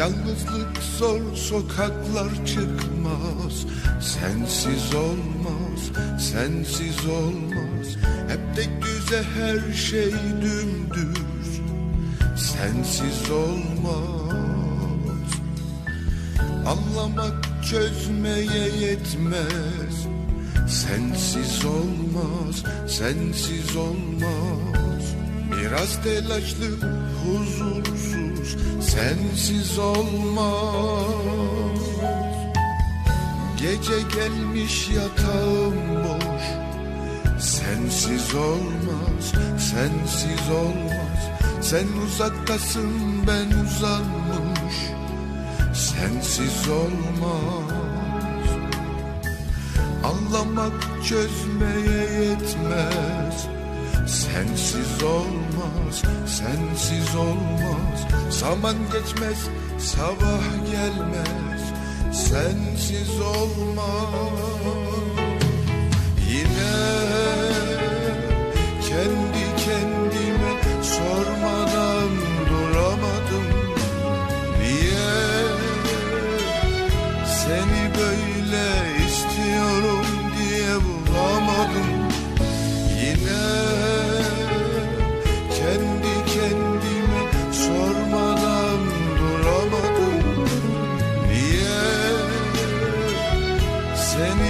Yalnızlık zor sokaklar çıkmaz. Sensiz olmaz, sensiz olmaz. Hep tek düze her şey dümdüz. Sensiz olmaz. Anlamak çözmeye yetmez. Sensiz olmaz, sensiz olmaz. Biraz telaşlı, huzursuz Sensiz olmaz. Gece gelmiş yatağım boş Sensiz olmaz, sensiz olmaz. Sen uzaktasın ben uzanmış Sensiz olmaz. Anlamak çözmeye yetmez olmaz, sensiz olmaz. Zaman geçmez, sabah gelmez Sensiz olmaz seni